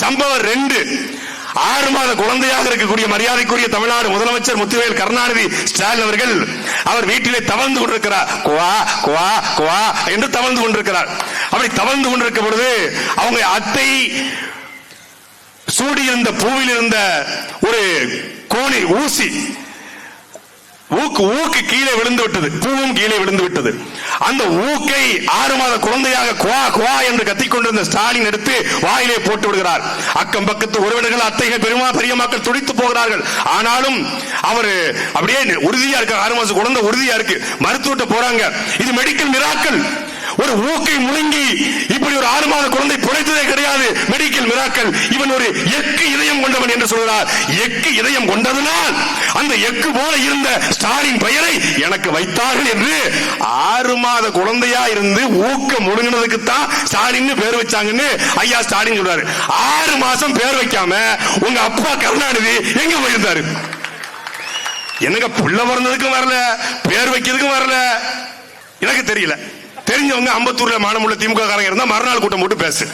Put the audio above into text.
சம்பவம் ரெண்டு. ஆறு மாத குழந்தையாக இருக்கக்கூடிய மரியாதைக்குரிய தமிழ்நாடு முதலமைச்சர் முத்துவேல் கருணாநிதி ஸ்டாலின் அவர்கள் அவர் வீட்டிலே தவழ்ந்து கொண்டிருக்கிறார். குவா குவா குவா என்று தவழ்ந்து கொண்டிருக்கிறார். அப்படி தவழ்ந்து கொண்டிருக்க பொழுது அவங்க அத்தை சூடியிருந்த பூவில் இருந்த ஒரு கோணி ஊசி ஊக்கு ஊக்கு கீழே விழுந்து விட்டது. பூவும் கீழே விழுந்து விட்டது. அந்த ஊக்கை ஆறு மாத குழந்தையாக குவா குவா என்று கத்திக் கொண்டிருந்த ஸ்டாலின் எடுத்து வாயிலே போட்டு விடுகிறார். அக்கம் பக்கத்து உறவினர்கள் அத்தைகள் பெருமா பெரிய மக்கள் துடித்து போகிறார்கள். ஆனாலும் அவர் அப்படியே உறுதியா இருக்கு ஆறு மாசம் குழந்தை உறுதியா இருக்கு. மருத்துவத்தை போறாங்க. இது மெடிக்கல் மிராக்கள் ஒரு ஊக்கை முழுங்கி இப்படி ஒரு ஆறு மாத குழந்தை பிழைத்ததே கிடையாது. மெடிக்கல் மிராக்கள் இவன் ஒரு எக்கு இதயம் கொண்டவன் என்று சொல்கிறார். எக்கு இதயம் கொண்டதனால் அந்த எக்கு போல இருந்த ஸ்டாலின் பெயரை எனக்கு வைத்தார்கள் என்று ஆறு மாத குழந்தையா இருந்து ஊக்க முழுங்கினதுக்கு தான் ஸ்டாலின் பேர் வச்சாங்கன்னு ஐயா ஸ்டாலின் சொல்றாரு. ஆறு மாசம் பேர் வைக்காம உங்க அப்பா கருணாநிதி எங்க போயிருந்தாரு? என்னங்க புள்ள பிறந்ததுக்கும் வரல பேர் வைக்கிறதுக்கும் வரல. எனக்கு தெரியல. தெரிஞ்சவங்க அம்பத்தூர்ல மானமுள்ள திமுக காரங்க இருந்தா மறுநாள் கூட்டம் போட்டு பேசு.